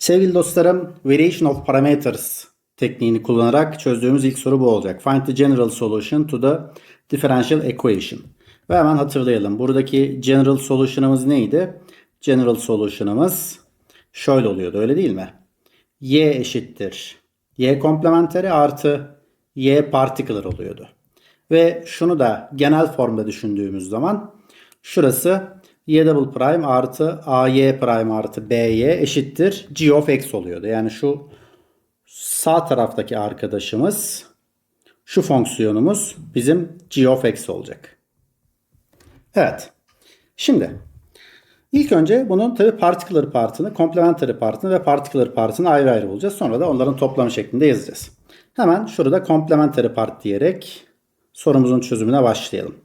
Sevgili dostlarım, Variation of Parameters tekniğini kullanarak çözdüğümüz ilk soru bu olacak. Find the general solution to the differential equation. Ve hemen hatırlayalım. Buradaki general solution'ımız neydi? General solution'ımız şöyle oluyordu öyle değil mi? y eşittir. y komplementeri artı y particular oluyordu. Ve şunu da genel formda düşündüğümüz zaman şurası y double prime artı ay prime artı by eşittir g of x oluyordu. Yani şu sağ taraftaki arkadaşımız şu fonksiyonumuz bizim g of x olacak. Evet. Şimdi ilk önce bunun tabi particular partını, complementary partını ve particular partını ayrı ayrı bulacağız. Sonra da onların toplamı şeklinde yazacağız. Hemen şurada complementary part diyerek sorumuzun çözümüne başlayalım.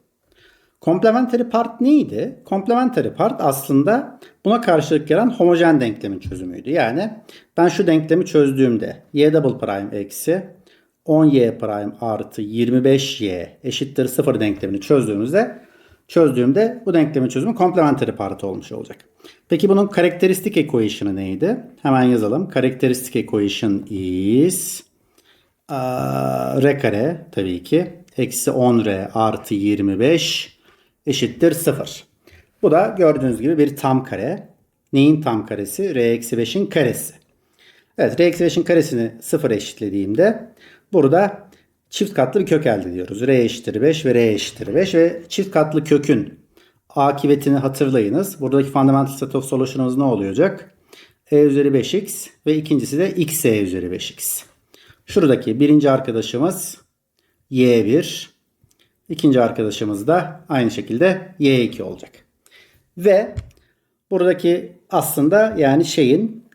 Complementary part neydi? Complementary part aslında buna karşılık gelen homojen denklemin çözümüydü. Yani ben şu denklemi çözdüğümde y double prime eksi 10y prime artı 25y eşittir 0 denklemini çözdüğümüzde çözdüğümde bu denklemin çözümü complementary part olmuş olacak. Peki bunun karakteristik equation'ı neydi? Hemen yazalım. Karakteristik equation is aa, r kare tabii ki eksi 10r artı 25 eşittir 0. Bu da gördüğünüz gibi bir tam kare. Neyin tam karesi? r eksi 5'in karesi. Evet r eksi 5'in karesini 0 eşitlediğimde burada çift katlı bir kök elde ediyoruz. r eşittir 5 ve r eşittir 5 ve çift katlı kökün akıbetini hatırlayınız. Buradaki fundamental set of solution'ımız ne olacak? e üzeri 5x ve ikincisi de x e üzeri 5x. Şuradaki birinci arkadaşımız y1. İkinci arkadaşımız da aynı şekilde y2 olacak. Ve buradaki aslında yani şeyin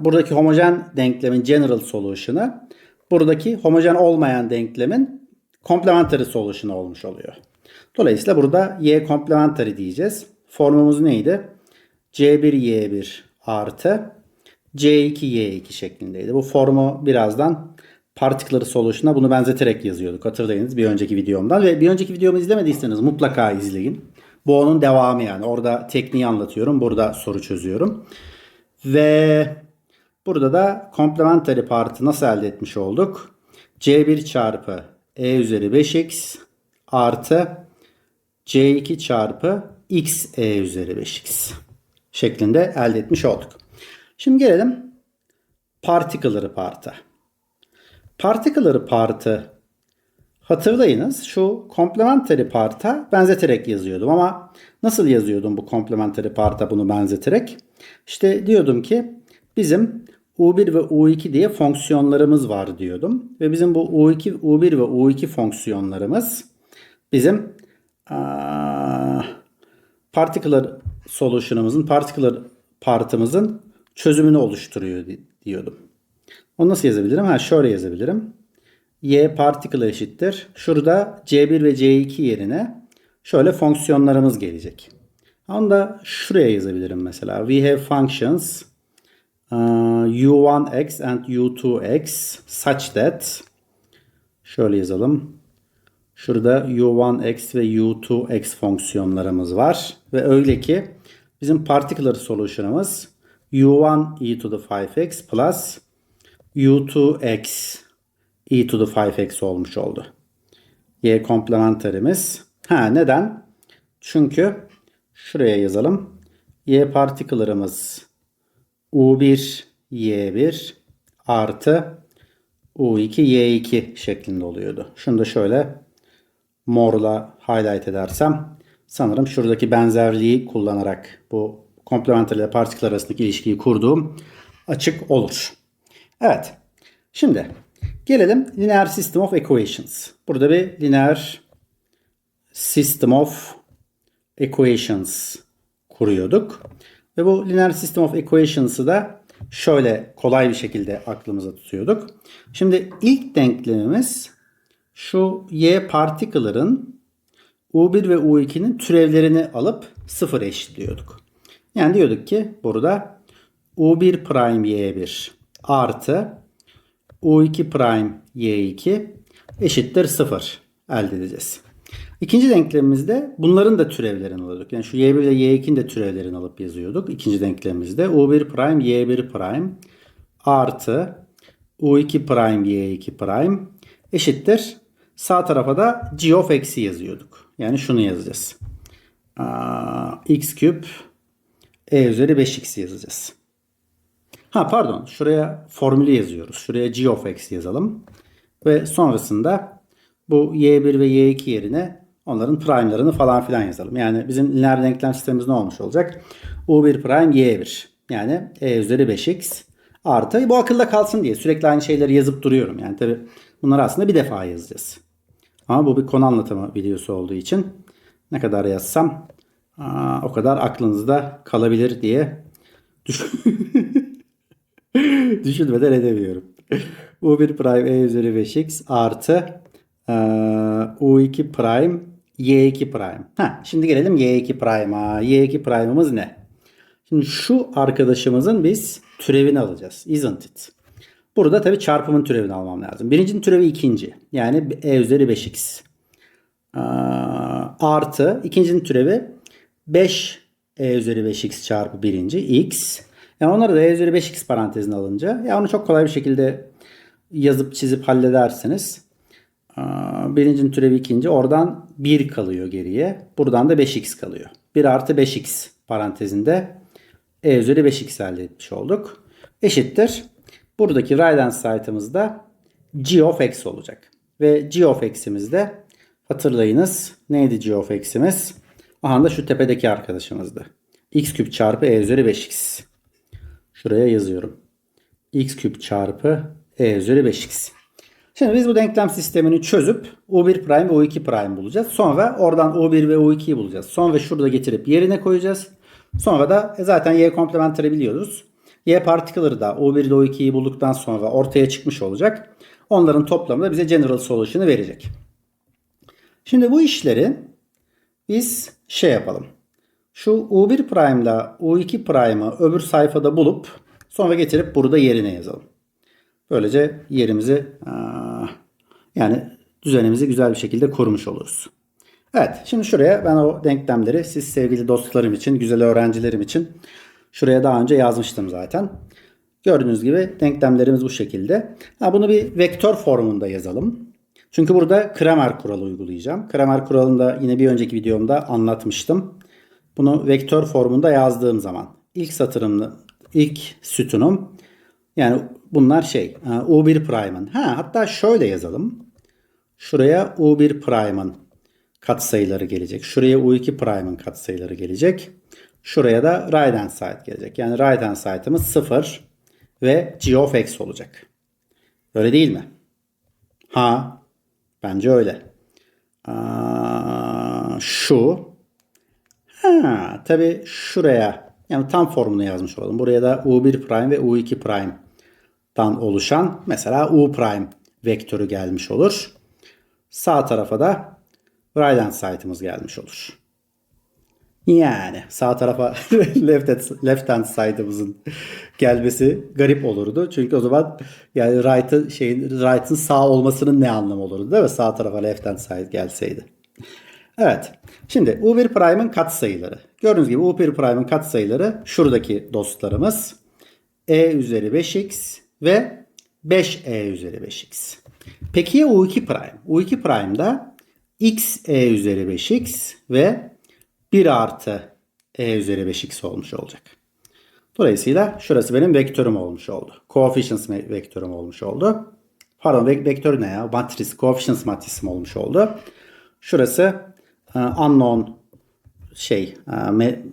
buradaki homojen denklemin general solution'ı buradaki homojen olmayan denklemin complementary solution'ı olmuş oluyor. Dolayısıyla burada y complementary diyeceğiz. Formumuz neydi? C1Y1 artı C2Y2 şeklindeydi. Bu formu birazdan particular solution'a bunu benzeterek yazıyorduk. Hatırlayınız bir önceki videomdan. Ve bir önceki videomu izlemediyseniz mutlaka izleyin. Bu onun devamı yani. Orada tekniği anlatıyorum. Burada soru çözüyorum. Ve burada da complementary partı nasıl elde etmiş olduk? C1 çarpı E üzeri 5x artı C2 çarpı x E üzeri 5x şeklinde elde etmiş olduk. Şimdi gelelim particular part'a. Particular part'ı hatırlayınız. Şu complementary part'a benzeterek yazıyordum ama nasıl yazıyordum bu complementary part'a bunu benzeterek? İşte diyordum ki bizim U1 ve U2 diye fonksiyonlarımız var diyordum. Ve bizim bu U2, U1 ve U2 fonksiyonlarımız bizim aa, particular solution'ımızın, particular partımızın çözümünü oluşturuyor diyordum. Onu nasıl yazabilirim? Ha şöyle yazabilirim. Y particle eşittir. Şurada C1 ve C2 yerine şöyle fonksiyonlarımız gelecek. Onu da şuraya yazabilirim mesela. We have functions uh, u1x and u2x such that şöyle yazalım. Şurada u1x ve u2x fonksiyonlarımız var. Ve öyle ki bizim particular solution'ımız u1 e to the 5x plus u2x e to the 5x olmuş oldu. Y komplementerimiz. Ha neden? Çünkü şuraya yazalım. Y particularımız u1 y1 artı u2 y2 şeklinde oluyordu. Şunu da şöyle morla highlight edersem sanırım şuradaki benzerliği kullanarak bu komplementary ile particle arasındaki ilişkiyi kurduğum açık olur. Evet. Şimdi gelelim linear system of equations. Burada bir linear system of equations kuruyorduk. Ve bu linear system of equations'ı da şöyle kolay bir şekilde aklımıza tutuyorduk. Şimdi ilk denklemimiz şu y particle'ların U1 ve U2'nin türevlerini alıp sıfır eşitliyorduk. Yani diyorduk ki burada U1 prime y1 artı U2 prime Y2 eşittir 0 elde edeceğiz. İkinci denklemimizde bunların da türevlerini alıyorduk. Yani şu y1 ile y2'nin de türevlerini alıp yazıyorduk. İkinci denklemimizde u1 prime y1 prime artı u2 prime y2 prime eşittir. Sağ tarafa da g of x'i yazıyorduk. Yani şunu yazacağız. Aa, x küp e üzeri 5x yazacağız. Ha pardon şuraya formülü yazıyoruz. Şuraya g of x yazalım. Ve sonrasında bu y1 ve y2 yerine onların prime'larını falan filan yazalım. Yani bizim lineer denklem sistemimiz ne olmuş olacak? u1 prime y1 yani e üzeri 5x artı bu akılda kalsın diye sürekli aynı şeyleri yazıp duruyorum. Yani tabi bunları aslında bir defa yazacağız. Ama bu bir konu anlatımı videosu olduğu için ne kadar yazsam aa, o kadar aklınızda kalabilir diye düşün düşünmeden edemiyorum. U1 prime e üzeri 5x artı e, U2 prime y2 prime. Ha, şimdi gelelim y2 prime'a. y2 prime'ımız ne? Şimdi şu arkadaşımızın biz türevini alacağız. Isn't it? Burada tabii çarpımın türevini almam lazım. Birincinin türevi ikinci. Yani e üzeri 5x. Ee, artı ikincinin türevi 5 e üzeri 5x çarpı birinci x. Yani onları da e üzeri 5x parantezine alınca ya onu çok kolay bir şekilde yazıp çizip halledersiniz. Birincinin türevi ikinci. Oradan 1 kalıyor geriye. Buradan da 5x kalıyor. 1 artı 5x parantezinde e üzeri 5x elde etmiş olduk. Eşittir. Buradaki right hand side'ımız da g of x olacak. Ve g of x'imiz de hatırlayınız neydi g of x'imiz? Aha da şu tepedeki arkadaşımızdı. x küp çarpı e üzeri 5x. Şuraya yazıyorum. x küp çarpı e üzeri 5x. Şimdi biz bu denklem sistemini çözüp u1 prime ve u2 prime bulacağız. Sonra oradan u1 ve u2'yi bulacağız. Sonra şurada getirip yerine koyacağız. Sonra da e zaten y komplementeri biliyoruz. Y particle'ları da u1 ile u2'yi bulduktan sonra ortaya çıkmış olacak. Onların toplamı da bize general solution'ı verecek. Şimdi bu işleri biz şey yapalım. Şu u1 prime ile u2 prime'ı öbür sayfada bulup sonra getirip burada yerine yazalım. Böylece yerimizi yani düzenimizi güzel bir şekilde kurmuş oluruz. Evet şimdi şuraya ben o denklemleri siz sevgili dostlarım için, güzel öğrencilerim için şuraya daha önce yazmıştım zaten. Gördüğünüz gibi denklemlerimiz bu şekilde. Ha, bunu bir vektör formunda yazalım. Çünkü burada Kramer kuralı uygulayacağım. Kramer kuralını da yine bir önceki videomda anlatmıştım. Bunu vektör formunda yazdığım zaman ilk satırımlı ilk sütunum yani bunlar şey U1 prime'ın. Ha, hatta şöyle yazalım. Şuraya U1 prime'ın katsayıları gelecek. Şuraya U2 prime'ın katsayıları gelecek. Şuraya da right hand side gelecek. Yani right hand side'ımız 0 ve g of x olacak. Öyle değil mi? Ha, bence öyle. Aa, şu. Ha, tabi şuraya yani tam formunu yazmış olalım. Buraya da U1 prime ve U2 prime'dan oluşan mesela U prime vektörü gelmiş olur. Sağ tarafa da right hand side'ımız gelmiş olur. Yani sağ tarafa left, hand, left side'ımızın gelmesi garip olurdu. Çünkü o zaman yani right'ın şeyin right'ın sağ olmasının ne anlamı olurdu değil mi? Sağ tarafa left hand side gelseydi. Evet. Şimdi U1 prime'ın katsayıları. Gördüğünüz gibi U1 prime'ın katsayıları şuradaki dostlarımız e üzeri 5x ve 5e üzeri 5x. Peki ya U2 prime? U2 prime'da x e üzeri 5x ve 1 artı e üzeri 5x olmuş olacak. Dolayısıyla şurası benim vektörüm olmuş oldu. Coefficients vektörüm olmuş oldu. Pardon vektör ne ya? Matris, coefficients matrisim olmuş oldu. Şurası unknown şey uh,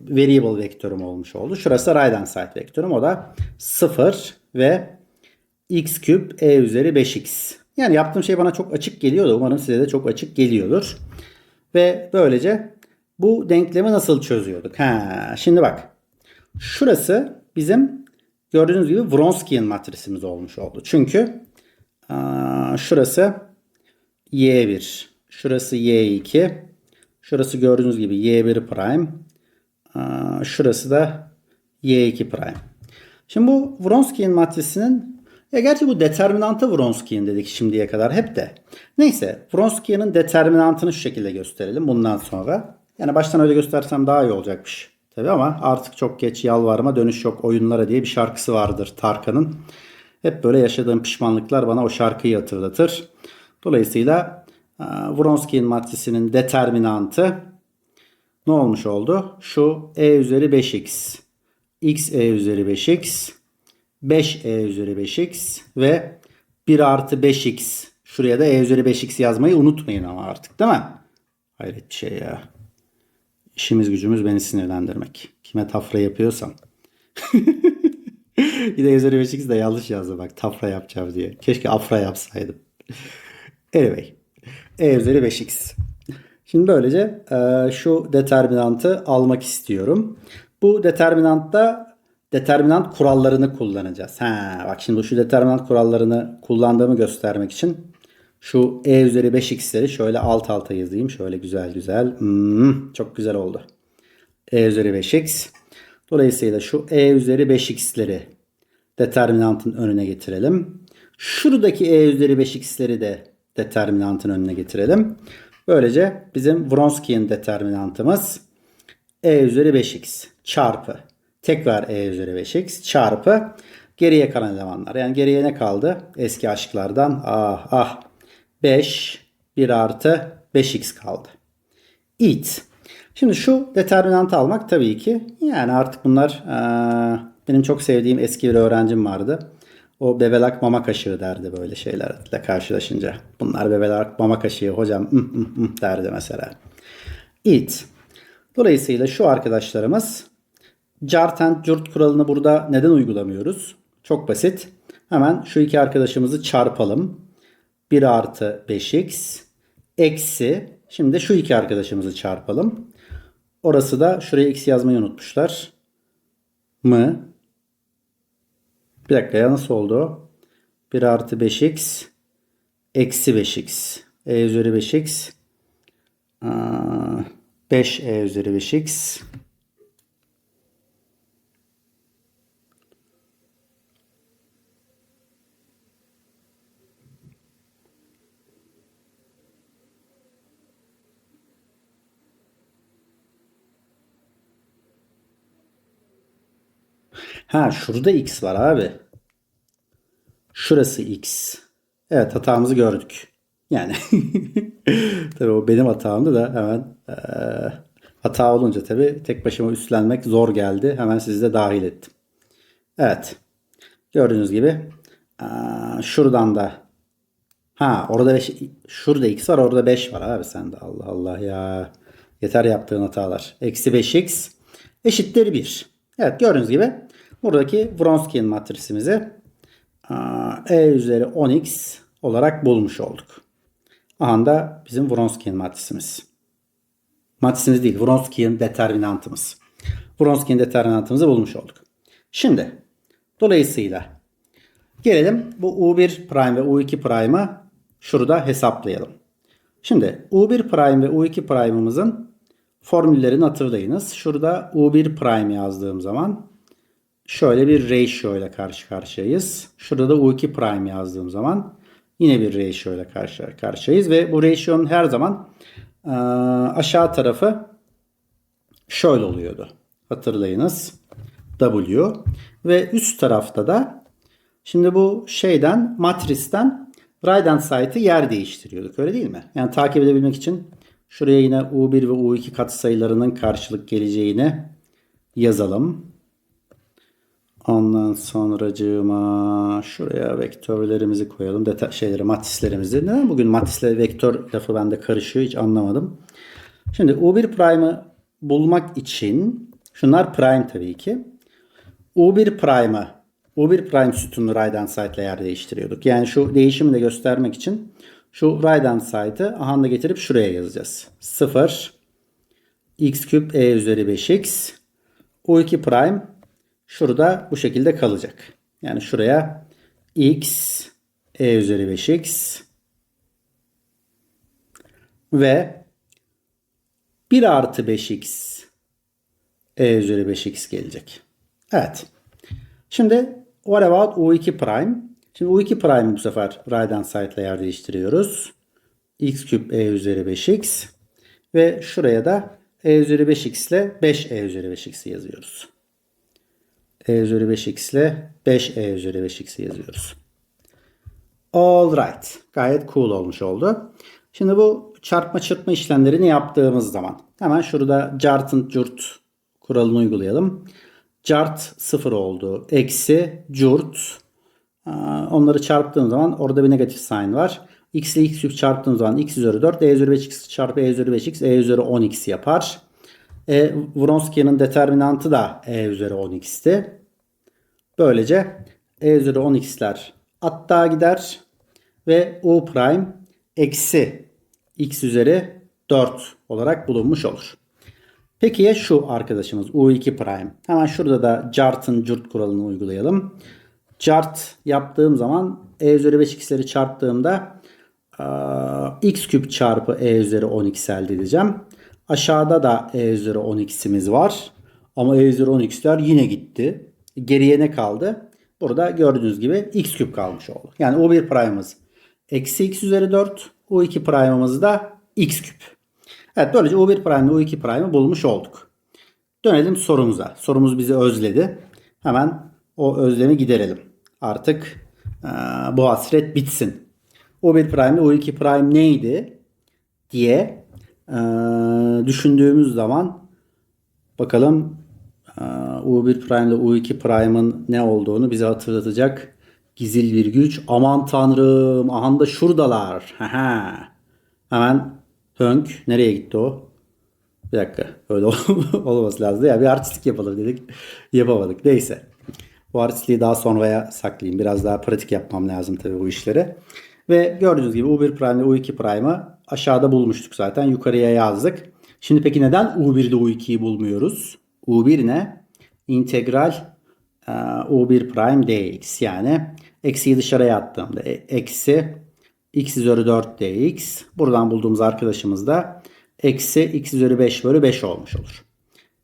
variable vektörüm olmuş oldu. Şurası right hand side vektörüm. O da 0 ve x küp e üzeri 5x. Yani yaptığım şey bana çok açık geliyordu. Umarım size de çok açık geliyordur. Ve böylece bu denklemi nasıl çözüyorduk? Ha, şimdi bak. Şurası bizim gördüğünüz gibi Wronskian matrisimiz olmuş oldu. Çünkü aa, şurası y1, şurası y2, şurası gördüğünüz gibi y1 prime, şurası da y2 prime. Şimdi bu Wronskian matrisinin E gerçi bu determinantı Wronski'nin dedik şimdiye kadar hep de. Neyse Wronski'nin determinantını şu şekilde gösterelim bundan sonra. Yani baştan öyle göstersem daha iyi olacakmış. Tabii ama artık çok geç yalvarma dönüş yok oyunlara diye bir şarkısı vardır Tarkan'ın. Hep böyle yaşadığım pişmanlıklar bana o şarkıyı hatırlatır. Dolayısıyla e, Wronski'nin matrisinin determinantı ne olmuş oldu? Şu e üzeri 5x, x e üzeri 5x, 5e üzeri 5x ve 1 artı 5x. Şuraya da e üzeri 5x yazmayı unutmayın ama artık değil mi? Hayret bir şey ya. İşimiz gücümüz beni sinirlendirmek. Kime tafra yapıyorsam. bir de e üzeri 5x de yanlış yazdı bak tafra yapacağım diye. Keşke afra yapsaydım. Anyway. E üzeri 5x. Şimdi böylece e, şu determinantı almak istiyorum. Bu determinantta determinant kurallarını kullanacağız. Ha, bak şimdi şu determinant kurallarını kullandığımı göstermek için şu e üzeri 5x'leri şöyle alt alta yazayım. Şöyle güzel güzel. Hmm, çok güzel oldu. e üzeri 5x. Dolayısıyla şu e üzeri 5x'leri determinantın önüne getirelim. Şuradaki e üzeri 5x'leri de determinantın önüne getirelim. Böylece bizim Wronski'nin determinantımız e üzeri 5x çarpı tekrar e üzeri 5x çarpı geriye kalan elemanlar. Yani geriye ne kaldı? Eski aşklardan ah ah 5 1 artı 5x kaldı. It. Şimdi şu determinantı almak tabii ki yani artık bunlar benim çok sevdiğim eski bir öğrencim vardı. O bebelak mama kaşığı derdi böyle şeylerle karşılaşınca. Bunlar bebelak mama kaşığı hocam derdi mesela. It. Dolayısıyla şu arkadaşlarımız cart and curt kuralını burada neden uygulamıyoruz? Çok basit. Hemen şu iki arkadaşımızı çarpalım. 1 artı 5x eksi şimdi şu iki arkadaşımızı çarpalım. Orası da şuraya x yazmayı unutmuşlar. Mı bir dakika ya nasıl oldu? 1 artı 5x eksi 5x. E üzeri 5x 5e üzeri 5x Ha şurada x var abi. Şurası x. Evet hatamızı gördük. Yani tabii o benim hatamdı da hemen e, hata olunca tabii tek başıma üstlenmek zor geldi. Hemen sizi de dahil ettim. Evet. Gördüğünüz gibi e, şuradan da ha orada 5 şurada x var orada 5 var abi sen de Allah Allah ya. Yeter yaptığın hatalar. Eksi 5x eşittir 1. Evet gördüğünüz gibi buradaki Wronski'nin matrisimizi e üzeri 10x olarak bulmuş olduk. Aha da bizim Wronski'nin matrisimiz. Matrisimiz değil, Wronski'nin determinantımız. Wronski'nin determinantımızı bulmuş olduk. Şimdi dolayısıyla gelelim bu U1 prime ve U2 prime'ı şurada hesaplayalım. Şimdi U1 prime ve U2 prime'ımızın formüllerini hatırlayınız. Şurada U1 prime yazdığım zaman şöyle bir ratio ile karşı karşıyayız. Şurada da U2 prime yazdığım zaman yine bir ratio ile karşı karşıyayız ve bu ratio'nun her zaman e, aşağı tarafı şöyle oluyordu. Hatırlayınız. W ve üst tarafta da şimdi bu şeyden matristen right hand side'ı yer değiştiriyorduk. Öyle değil mi? Yani takip edebilmek için şuraya yine U1 ve U2 katsayılarının karşılık geleceğini yazalım. Ondan sonracığıma şuraya vektörlerimizi koyalım. Deta şeyleri, matrislerimizi. Neden bugün matrisle vektör lafı bende karışıyor hiç anlamadım. Şimdi U1 prime'ı bulmak için şunlar prime tabii ki. U1 prime'ı U1 prime sütunlu right hand side ile yer değiştiriyorduk. Yani şu değişimi de göstermek için şu right hand side'ı ahanda getirip şuraya yazacağız. 0 x küp e üzeri 5x U2 prime şurada bu şekilde kalacak. Yani şuraya x e üzeri 5x ve 1 artı 5x e üzeri 5x gelecek. Evet. Şimdi what about u2 prime? Şimdi u2 prime'ı bu sefer right hand side ile yer değiştiriyoruz. x küp e üzeri 5x ve şuraya da e üzeri 5x ile 5e üzeri 5x'i yazıyoruz. E üzeri 5x ile 5e üzeri 5x'i yazıyoruz. All right. Gayet cool olmuş oldu. Şimdi bu çarpma çırpma işlemlerini yaptığımız zaman hemen şurada cartın curt kuralını uygulayalım. Cart 0 oldu. Eksi curt. Onları çarptığım zaman orada bir negatif sign var. x ile x küp çarptığım zaman x üzeri 4 e üzeri 5x çarpı e üzeri 5x e üzeri 10x yapar. E, Wronski'nin determinantı da e üzeri 10x'ti. Böylece e üzeri 10x'ler hatta gider ve u prime eksi x üzeri 4 olarak bulunmuş olur. Peki ya şu arkadaşımız u2 prime? Hemen şurada da cart'ın curt kuralını uygulayalım. Cart yaptığım zaman e üzeri 5x'leri çarptığımda x küp çarpı e üzeri 10x elde edeceğim. Aşağıda da e üzeri 10x'imiz var. Ama e üzeri 10x'ler yine gitti. Geriye ne kaldı? Burada gördüğünüz gibi x küp kalmış oldu. Yani u1 prime'ımız eksi x üzeri 4. u2 prime'ımız da x küp. Evet böylece u1 prime ve u2 prime'ı bulmuş olduk. Dönelim sorumuza. Sorumuz bizi özledi. Hemen o özlemi giderelim. Artık e, bu hasret bitsin. u1 prime ve u2 prime neydi diye düşündüğümüz zaman bakalım e, u1 prime ile u2 prime'ın ne olduğunu bize hatırlatacak gizil bir güç. Aman tanrım aha da şuradalar. Hemen Hönk nereye gitti o? Bir dakika öyle olması lazım. Ya bir artistlik yapalım dedik. Yapamadık. Neyse. Bu artistliği daha sonraya saklayayım. Biraz daha pratik yapmam lazım tabii bu işleri. Ve gördüğünüz gibi U1 Prime ile U2 Prime'ı aşağıda bulmuştuk zaten. Yukarıya yazdık. Şimdi peki neden U1'de U2'yi bulmuyoruz? U1 ne? İntegral e, U1 Prime dx yani eksiyi dışarıya attığımda e, eksi x üzeri 4 dx. Buradan bulduğumuz arkadaşımız da eksi x üzeri 5 bölü 5 olmuş olur.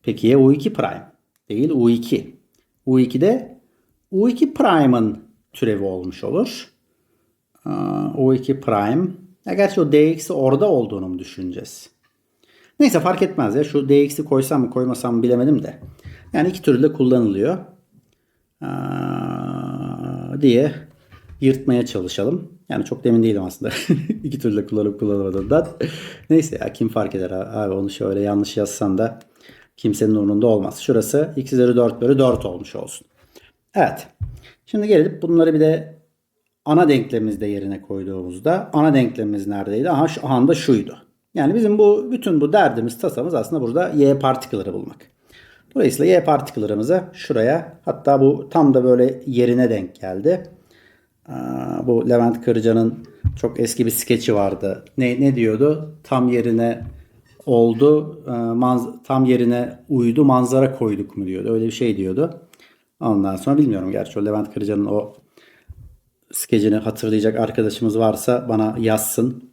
Peki ya u2 prime? Değil u2. u2'de u2 prime'ın türevi olmuş olur. u2 prime. Ya gerçi o dx'i orada olduğunu mu düşüneceğiz? Neyse fark etmez ya. Şu dx'i koysam mı koymasam mı bilemedim de. Yani iki türlü de kullanılıyor. diye yırtmaya çalışalım. Yani çok demin değilim aslında. İki türlü kullanıp kullanmadığından. Neyse ya kim fark eder abi onu şöyle yanlış yazsan da kimsenin umurunda olmaz. Şurası x üzeri 4 bölü 4 olmuş olsun. Evet. Şimdi gelip bunları bir de ana denklemimizde yerine koyduğumuzda ana denklemimiz neredeydi? Aha şu anda şuydu. Yani bizim bu bütün bu derdimiz tasamız aslında burada y partikülleri bulmak. Dolayısıyla y partiküllerimizi şuraya hatta bu tam da böyle yerine denk geldi. Bu Levent Kırca'nın çok eski bir skeçi vardı. Ne, ne diyordu? Tam yerine oldu, manz- tam yerine uydu, manzara koyduk mu diyordu. Öyle bir şey diyordu. Ondan sonra bilmiyorum gerçi o Levent Kırca'nın o skecini hatırlayacak arkadaşımız varsa bana yazsın.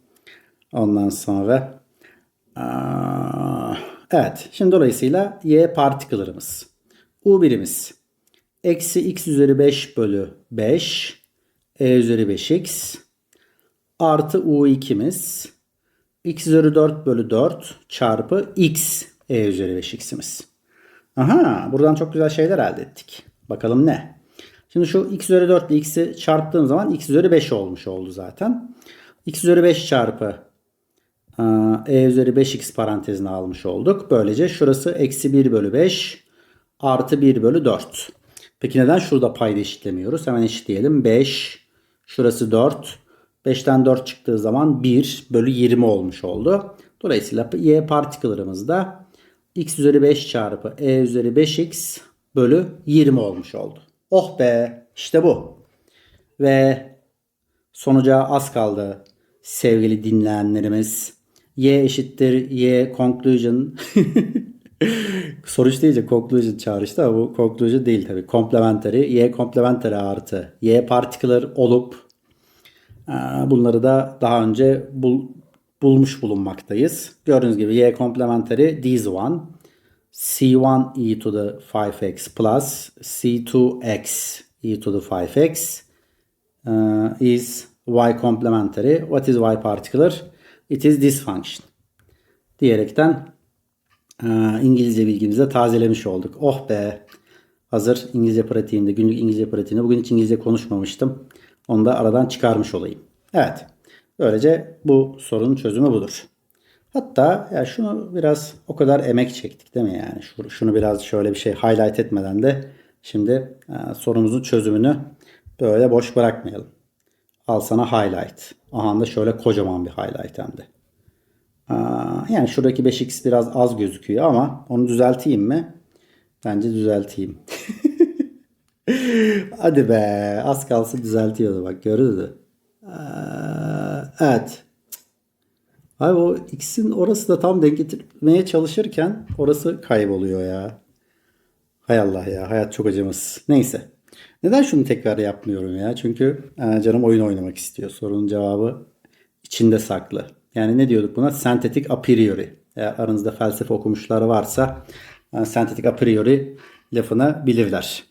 Ondan sonra evet şimdi dolayısıyla y partiküllerimiz. U birimiz eksi x üzeri 5 bölü 5 e üzeri 5x artı u2'miz x üzeri 4 bölü 4 çarpı x e üzeri 5x'imiz. Aha buradan çok güzel şeyler elde ettik. Bakalım ne? Şimdi şu x üzeri 4 ile x'i çarptığım zaman x üzeri 5 olmuş oldu zaten. x üzeri 5 çarpı e üzeri 5x parantezine almış olduk. Böylece şurası eksi 1 bölü 5 artı 1 bölü 4. Peki neden şurada payda eşitlemiyoruz? Hemen eşitleyelim. 5 Şurası 4. 5'ten 4 çıktığı zaman 1 bölü 20 olmuş oldu. Dolayısıyla y partiküllerimiz da x üzeri 5 çarpı e üzeri 5x bölü 20 olmuş oldu. Oh be işte bu. Ve sonuca az kaldı sevgili dinleyenlerimiz. Y eşittir Y conclusion. Sonuç deyince conclusion çağrıştı ama bu conclusion değil tabi. Complementary. Y complementary artı Y particular olup e, bunları da daha önce bul, bulmuş bulunmaktayız. Gördüğünüz gibi Y complementary this one. C1 e to the 5x plus C2x e to the 5x uh, is y complementary. What is y particular? It is this function. Diyerekten uh, İngilizce bilgimizi tazelemiş olduk. Oh be. Hazır İngilizce pratiğimde, günlük İngilizce pratiğimde. Bugün hiç İngilizce konuşmamıştım. Onu da aradan çıkarmış olayım. Evet. Böylece bu sorunun çözümü budur. Hatta ya şunu biraz o kadar emek çektik değil mi yani? Şunu, biraz şöyle bir şey highlight etmeden de şimdi e, sorumuzun çözümünü böyle boş bırakmayalım. Al sana highlight. Aha da şöyle kocaman bir highlight hem de. Aa, yani şuradaki 5x biraz az gözüküyor ama onu düzelteyim mi? Bence düzelteyim. Hadi be az kalsın düzeltiyordu bak gördün mü? Aa, evet. Abi o x'in orası da tam denk getirmeye çalışırken orası kayboluyor ya. Hay Allah ya hayat çok acımasız. Neyse. Neden şunu tekrar yapmıyorum ya? Çünkü e, canım oyun oynamak istiyor. Sorunun cevabı içinde saklı. Yani ne diyorduk buna? Sentetik a priori. Eğer aranızda felsefe okumuşlar varsa e, sentetik a priori lafını bilirler.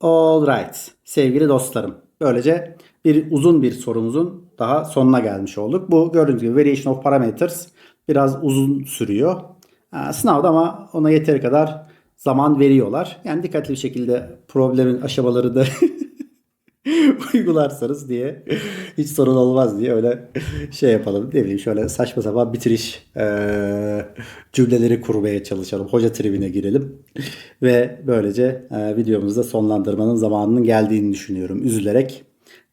All right. Sevgili dostlarım. Böylece bir uzun bir sorumuzun daha sonuna gelmiş olduk. Bu gördüğünüz gibi variation of parameters biraz uzun sürüyor. Ee, Sınavda ama ona yeteri kadar zaman veriyorlar. Yani dikkatli bir şekilde problemin aşamaları da uygularsanız diye hiç sorun olmaz diye öyle şey yapalım. Ne bileyim şöyle saçma sapan bitiriş eee, cümleleri kurmaya çalışalım. Hoca tribine girelim. Ve böylece eee videomuzu sonlandırmanın zamanının geldiğini düşünüyorum. Üzülerek.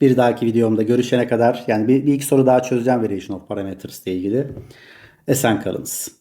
Bir dahaki videomda görüşene kadar yani bir, bir iki soru daha çözeceğim Variation of Parameters ile ilgili. Esen kalınız.